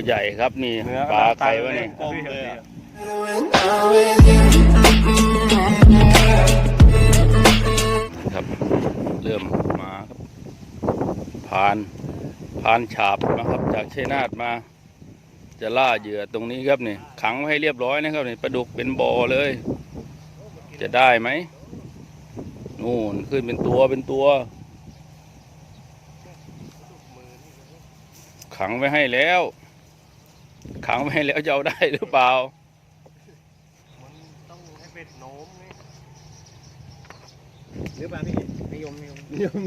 ตัวใหญ่ครับนี่เนื้อปลาไข่วะนี่กลมเลยอะครับ เริ่มมาครับผ่านผ่านฉาบนะครับ จากชัยนาทมา จะล่าเหยื่อตรงนี้ครับนี่ขังไว้ให้เรียบร้อยนะครับนี่ปลาดุกเป็นบ่อเลย จะได้ไหมนู่นขึ้นเป็นตัวเป็นตัว ขังไว้ให้แล้ว ขังไว้ให้แล้วจะเอาได้หรือเปล่า มันต้องให้เป็ดโน้มไงหรือเปล่าพี่นิยมนิยมนิยม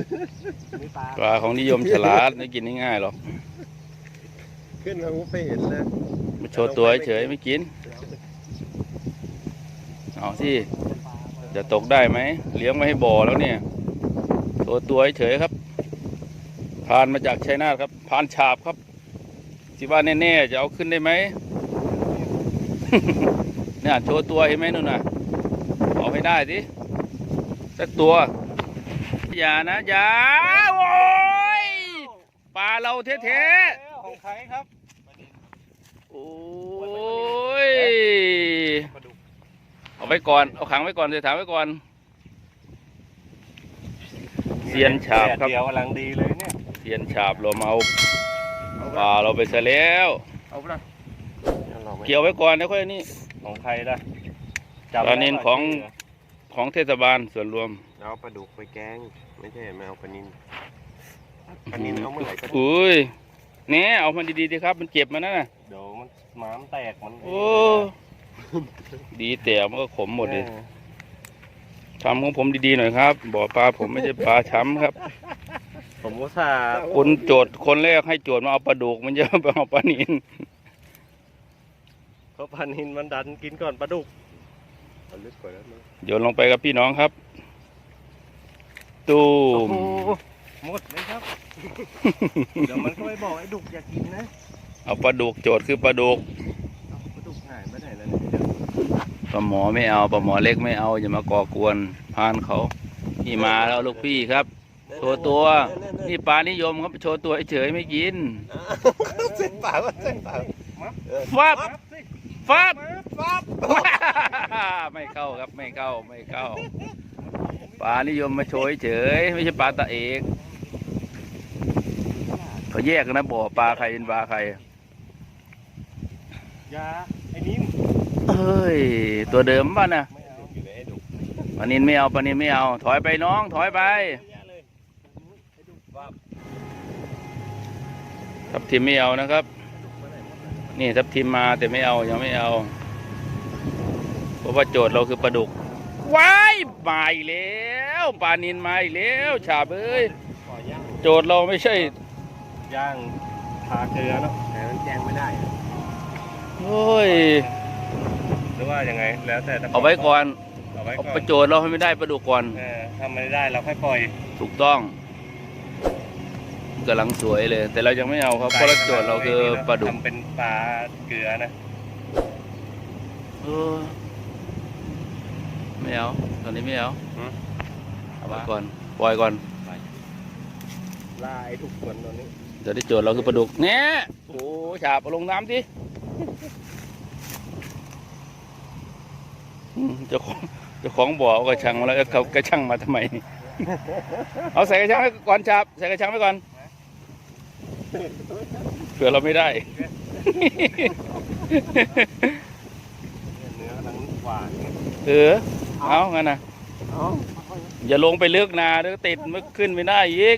นี่ปลาปลาของนิยมฉลาดไม่กินง่ายๆหรอกขึ้นมาผมไปเห็นนะมาโชว์ตัวเฉยๆไม่กิน เอาสิจะตกได้ไหมเลี้ยงไว้ให้บ่อแล้วเนี่ยโชว์ตัวเฉยๆครับ ผ่านมาจากชัยนาทครับ ผ่านฉาบครับ สิว่าแน่ๆจะเอาขึ้นได้ไหม เนี่ยโชว์ตัวเห็นไหมนู่นน่ะ เอาให้ได้สิสักตัว อย่านะ อย่า โอ้ยปลาเราแท้ๆของใครครับ โอ้ย เอาไว้ก่อน เอาขังไว้ก่อนเดี๋ยวถามไว้ก่อนเซียนฉาบครับเดียวกำลังดีเลยเนี่ยเทียนฉาบรามเอา ปลาเราไปซะแล้ว เอาไปเลยเกี่ยวไว้ก่อนนะค่อยนี่ของใครล่ะปลานิลของของเทศบาลส่วนรวมเอาปลาดุกไปแกง ไม่ใช่ไม่เอาปลานินปลานินเอาเมื่อไหร่ก็ได้อุ้ยเนี่ยเอามันดีๆดีครับ มันเจ็บมันนะน่ะเดี๋ยวมันหมามแตกมันโอ้ดีแต่มันก็ขมหมดเลยออทำของผมดีๆหน่อยครับบ่อปลาผมไม่ใช่ปลาช้ำครับ ผมก็ทราบคนโจทย์คนแรกให้โจทย์มาเอาปลาดุกมันจะไปเอาปลานินเพราะปลานินมันดันกินก่อนปลาดุกเอาลึกกว่านั้นนะโยนลงไปกับพี่น้องครับ ตูมโอ้โหหมดเลยครับ เดี๋ยวมันก็ไปบอกไอ้ดุกอย่ากินนะ เอาปลาดุกโจทย์คือปลาดุกเอาปลาดุกหายไปไหนแล้วเนี่ยเดี๋ยวปลาหมอไม่เอาปลาหมอเล็กไม่เอาอย่ามาก่อกวนพานเขานี่มาแล้วลูกพี่ครับ โชว์ตัว นี่ปลานิยมครับโชว์ตัวเฉยๆไม่กินเส้นเปล่าเส้นเปล่าฟับปั๊บสิฟับปั๊บไม่เข้าครับไม่เข้าไม่เข้าปลานิยมมาโชว์เฉยๆไม่ใช่ปลาตะเอกเขาแยกกันนะบ่อปลาใครเป็นปลาใครอยาไอ้นิ่มเฮ้ยตัวเดิมป่ะนะไม่เอาอยู่ในไอ้ดุกปานินไม่เอาปานินไม่เอา ถอยไปน้อง ถอยไป ทับทิมไม่เอานะครับ นี่ทับทิมมาแต่ไม่เอายังไม่เอา เพราะว่าโจทย์เราคือปลาดุกว้ายมาอีกแล้วปลานินมาอีกแล้วฉาบเอ้ยขอย่างโจทย์เราไม่ใช่ย่างทาเกลือเนาะแต่มันแกงไม่ได้อะโอ้ยหรือว่ายังไงแล้วแต่จะเอาไว้ก่อนเอาไว้เอาก่อไปนโจทย์เราให้ไม่ได้ปลาดุกก่อนเออถ้าไม่ได้เราค่อยปล่อยถูกต้องกำลังสวยเลย แต่เรายังไม่เอาครับเพราะเราโจทย์เราคือปลาดุกทำเป็นปลาเกลือนะเออไม่เอาตอนนี้ไม่เอาเอาไว้ก่อนปล่อยก่อนลายทุกคนตอนนี้เดี๋ยวได้โจทย์เราคือปลาดุกเนี่ยโอ้ฉาบเอาลงน้ำสิอืมเจ้าของเจ้าของบ่อเอากระชังมาแล้วเขากระชังมาทำไม เอาใส่กระชังไว้ก่อนฉาบใส่กระชังไว้ก่อน เผื่อเราไม่ได้ เนื้อกำลังหวานเนี่ยเออ เอางั้นนะเอาอย่าลงไปลึกนาเดี๋ยวติดมันขึ้นไม่ได้อีก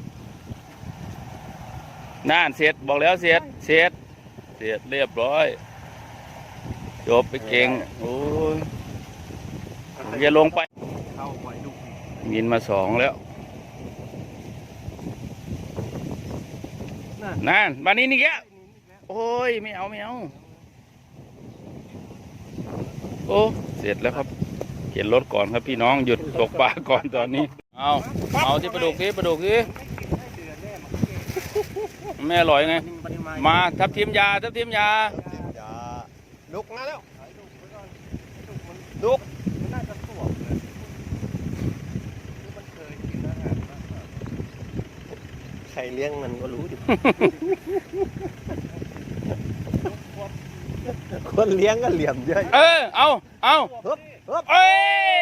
น่านเสร็จบอกแล้วเสร็จเสร็จเสร็จเรียบร้อย จบไปเก่งโอ้ยอย่าลงไป เข้าปล่อยดุกมินมาสองแล้ว นั่นบานนี้นี่แกโอ้ยไม่เอาไม่เอา โอ้เสร็จแล้วครับเข็นรถก่อนครับพี่น้องหยุดตกปลาก่อนตอนนี้ เอาเอาที่ปลาดุกที่ปลาดุกที่แม่อร่อยไง มาทับทิมยาทับทิมยาลุกนะแล้วดุกมันน่าจะสวบเลยมันเคยกินอาหารมากกว่า ใครเลี้ยงมันก็รู้ดิดุคนเลี้ยงก็เหลี่ยมเยอะเออ เอาเอาฮึบฮึบเอ้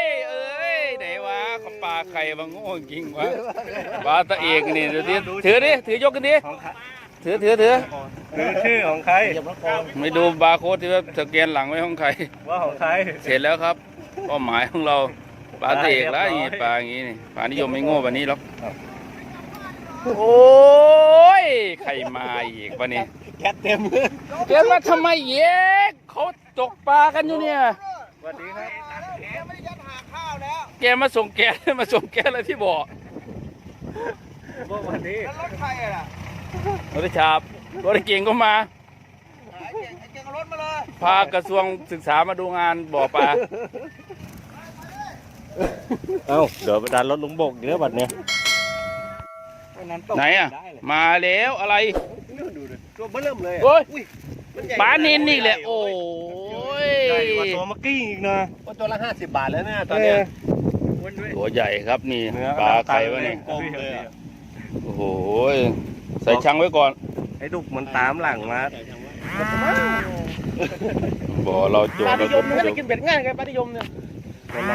ย เอ้ยไหนวะเขาปลาไข่บางโง่จริงวะปลาตะเอกนี่เดี๋ยวดิถือดิ ถือยกกันดิของใครถือถือถือคือชื่อของใคร ไม่ดูบาร์โค้ดที่ว่าสแกนหลังไว้ของใคร ว่าของใคร เสร็จแล้วครับเป้าหมายของเราปลาตะเอกแล้วได้เรีนี่ยบร้อยปลาอย่างนี้นี่ปลานิยมไม่โง่แบบนี้หรอก โอ้ย ใครมาอีกวะนี่แก๊สเต็มเลยแกมาทำไมเย็กเขาตกปลากันอยู่เนี่ย สวัสดีครับแกมาส่งแกมาส่งแกอะไรที่บอกพวกวันนี้รถใครอะรถฉาบรถเก่งก็มา ไอ้เก่งไอ้เก่งเอารถมาเลยพากระทรวงศึกษามาดูงานบ่อปลา เอ้าเดี๋ยวดันรถลุงบกเยอะบัดเนี้ยวันนั้นตก ไหนอะได้เลยมาแล้วอะไรนู่นดูดิตัวเบิ่มเลยอะโอ้ยมันใหญ่ปลาเน้นนี่แหละ โอ้ยใหญ่กว่าตัวเมื่อกี้อีกนะตัวละห้าสิบบาทแล้วเนี่ยตอนเอเนี้ยอตัวใหญ่ครับนี่เนื้อปลาไข่วะนี่กลมเลยอะโอ้โหใส่ชังไว้ก่อนไอ้ดุกมันตามหลังมาบ่อเราโจปลาเรานิยมมันก็ได้กินเป็ดง่ายไงปลานิยมเนี่ยไม่น่า